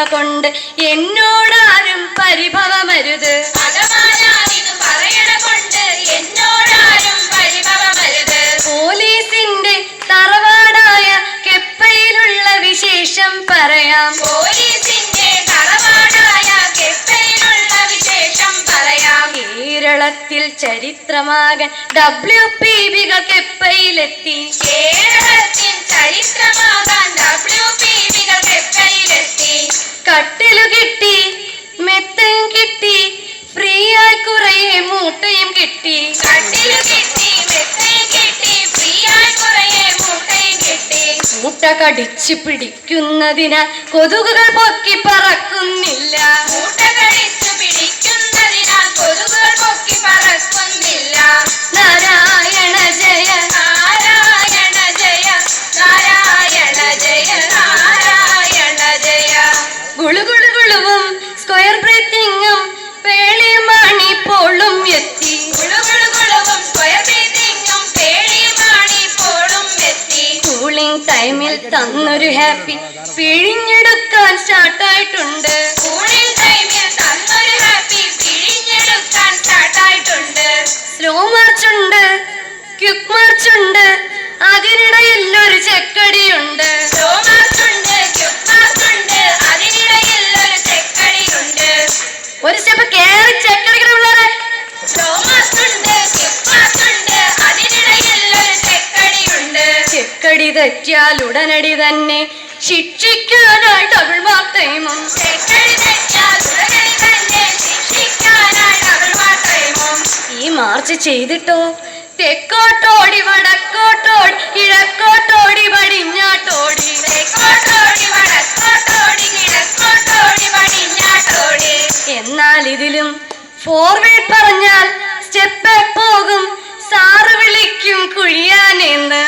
കൊണ്ട് എന്നോടാരും പരിഭവമരുത്. പോലീസിന്റെ തറവാടായ കെപ്പയിലുള്ള വിശേഷം പറയാം. പോലീസിന്റെ തറവാടായ കെപ്പയിലുള്ള വിശേഷം പറയാം. കേരളത്തിൽ ചരിത്രമാകാൻ ഡബ്ല്യു പി ബിക കെപ്പയിലെത്തി. കേരളത്തിൽ ചരിത്രമാകാൻ ഡബ്ല്യു കട്ടിലു കിട്ടി മെത്തയും കിട്ടി ഫ്രീ ആയി കുറേ മൂട്ടയും കിട്ടി. കട്ടിലു കിട്ടി മെത്തയും കിട്ടി ഫ്രീ ആയി കുറേ മൂട്ടയും കിട്ടി. മൂട്ട കടിച്ചു പിടിക്കുന്നതിനാൽ കൊതുകുകൾ പൊക്കി പറക്കുന്നില്ല. മൂട്ട കഴിച്ചു എത്തി. കൂളിംഗ് ടൈമിൽ തന്നൊരു ഹാപ്പി പിഴിഞ്ഞെടുക്കാൻ സ്റ്റാർട്ടായിട്ടുണ്ട് കൂളിംഗ് ടൈമിൽ തന്നൊരു ഹാപ്പി പിഴിഞ്ഞെടുക്കാൻ സ്റ്റാർട്ടായിട്ടുണ്ട് സ്ലോ മാർച്ചുണ്ട് ക്വിക്ക് മാർച്ചുണ്ട് അതിനിടയിൽ ഒരു ചെക്കടിയുണ്ട് സ്ലോ ക്യുക്ക് ചെക്കടി തെറ്റിയാൽ ഉടനടി തന്നെ ശിക്ഷിക്കാനായി ഡബിൾ മാർക്ക് ടൈമും ഈ മാർച്ച് ചെയ്തിട്ടോ? തെക്കോട്ടോടി വടക്കോട്ടോടി കിഴക്കോട്ടോടി പടിഞ്ഞാട്ടോടി. തെക്കോട്ടോടി വടക്കോട്ടോടി കിഴക്കോട്ടോടി പടിഞ്ഞാട്ടോടി. എന്നാൽ ഇതിലും ഫോർവേഡ് പറഞ്ഞാൽ സ്റ്റെപ്പ് പോകും. സാറ് വിളിക്കും കുഴിയാനെന്ന്.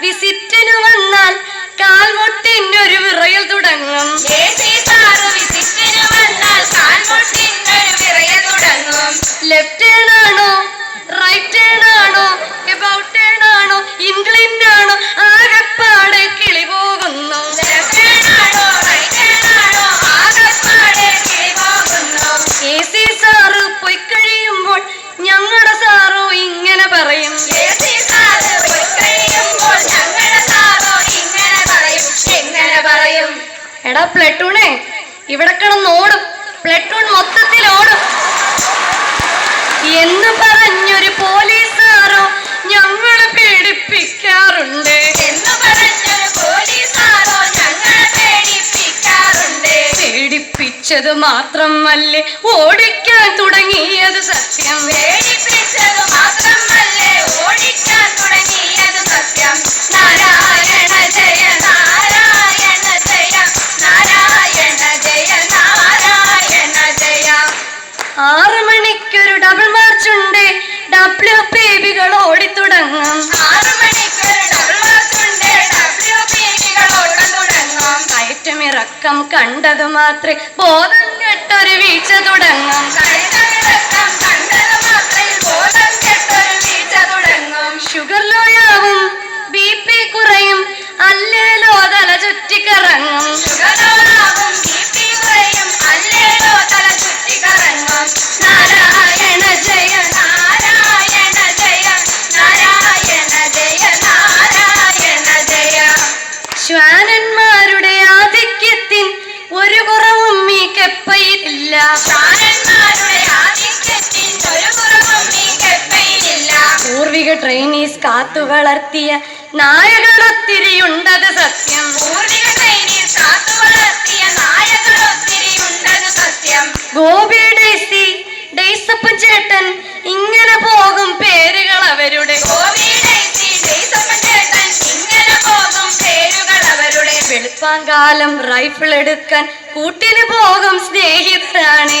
വിസിറ്റിന് വന്നാൽ കാൽമുട്ടിനൊരു വിറയൽ തുടങ്ങും. എടാ പ്ലട്ടൂണേ ഇവിടെ കിടന്ന് ഓടും. പ്ലട്ടൂൺ മൊത്തത്തിൽ ഓടും. എന്ന് പറഞ്ഞൊരു പോലീസുകാരോ ഞങ്ങളെ പേടിപ്പിക്കാറുണ്ട്. എന്ന് പറഞ്ഞൊരു പോലീസാറോ ഞങ്ങളെ പേടിപ്പിക്കാറുണ്ട്. പേടിപ്പിച്ചത് മാത്രമല്ലേ ഓടിക്കാൻ തുടങ്ങിയത് സത്യം. പേടിപ്പിച്ചത് മാത്രമല്ലേ ഓടിക്കാൻ തുടങ്ങിയത് സത്യം. നാരായണ കയറ്റമിറക്കം കണ്ടത് മാത്രേ ബോധം കെട്ടൊരു വീഴ്ച തുടങ്ങും. കഴുതവിളക്കം കണ്ടത് മാത്രയിൽ ബോധം ഷുഗർ ലോയാവും ബി പി കുറയും അല്ലേലോ തല ചുറ്റിക്കറങ്ങും. ഷുഗറോളാവും ട്രെയിനീസ് കാത്തു വളർത്തിയ നായകളൊത്തിരിയുണ്ടത് സത്യം. ട്രെയിനിൽ കാത്തു വളർത്തിയ സത്യം. ഗോപി ഡേസി ഡേസപ്പൻ ചേട്ടൻ ഇങ്ങനെ പോകും പേരുകൾ അവരുടെ ഗോപി ഡേസി ഡേസപ്പൻ ചേട്ടൻ ഇങ്ങനെ പോകും പേരുകൾ അവരുടെ വെളുപ്പാങ്കാലം റൈഫിൾ എടുക്കാൻ കൂട്ടിന് പോകും സ്നേഹിതരാണ്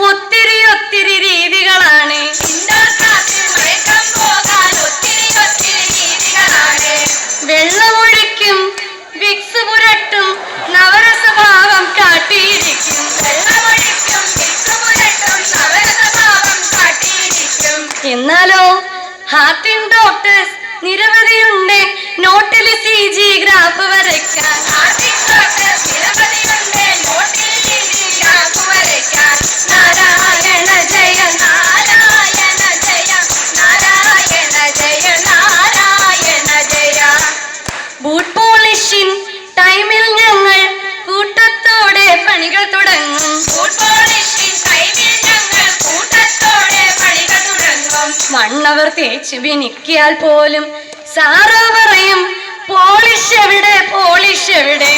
ഒത്തിരി ഒത്തിരി രീതികളാണ്. വെള്ളമൊഴിക്കും വിക്സ് പുരട്ടും നവരസഭാവം കാട്ടിയിരിക്കും. എന്നാലോ ഹാർട്ടിൻ ഡോക്ടേഴ്സ് നിരവധിയുണ്ട് നോട്ടിൽ സി ജി ഗ്രാഫ് വരയ്ക്കാൻ. മണ്ണവർ തേച്ച് വിനിക്കിയാൽ പോലും സാറോ പറയും പോളിഷ് എവിടെ പോളിഷ് എവിടെ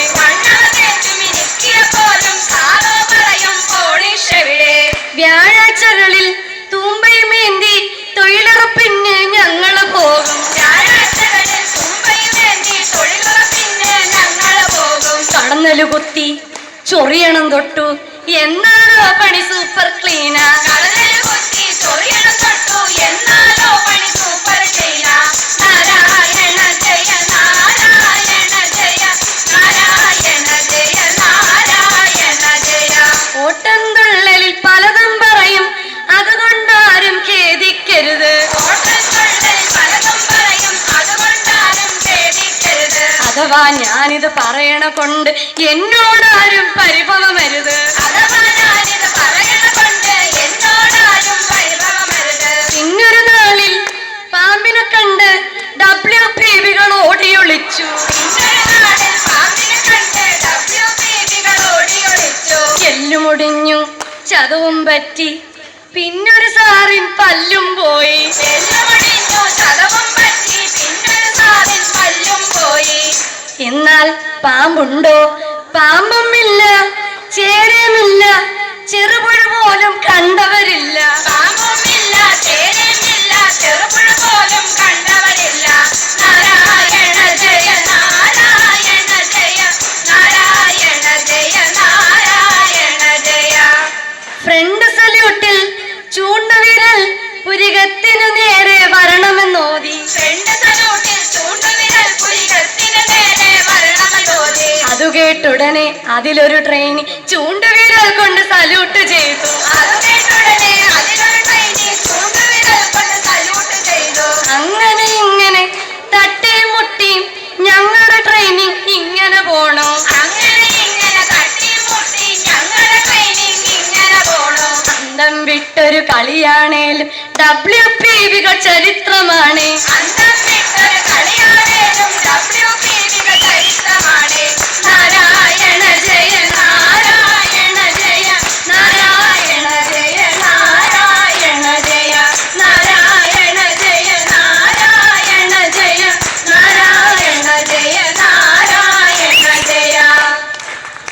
വ്യാഴാഴ്ചകളിൽ തൂമ്പയും ഏന്തി തൊഴിലുറപ്പിന് ഞങ്ങൾ പോകും. കടന്നലു കുത്തി ചൊറിയണം തൊട്ടു. എന്നാലോ പണി സൂപ്പർ ക്ലീനാ കടന്നലു ചൊറിയണം അഥവാ ഞാനിത് പറയണ കൊണ്ട് എന്നോടാരും പരിഭവമരുത്. അഥവാ ഞാനിത് പറയണ കണ്ട് ഡബ്ല്യു പി വികൾ ഓടിയൊളിച്ചു എല്ലുമുടിഞ്ഞു ചതവും പറ്റി. പിന്നൊരു സാറിൻ പല്ലും പോയി. എന്നാൽ പാമ്പുണ്ടോ? പാമ്പുമില്ല ചേരയുമില്ല ചെറുപുഴ പോലും കണ്ടവരില്ല. പാമ്പുമില്ല ചേരയുമില്ല ചെറുപുഴ ഫ്രണ്ട് സല്യൂട്ടിൽ ചൂണ്ടുവിരൽ പുരികത്തിനു നേരെ വരണമെന്നോതി. അതു കേട്ടുടനെ അതിലൊരു ട്രെയിൻ ചൂണ്ടുവിരൽ കൊണ്ട് സല്യൂട്ട് ചെയ്തു. മലയാളി ഡബ്ല്യു പി വിക ചരിത്രമാണ്.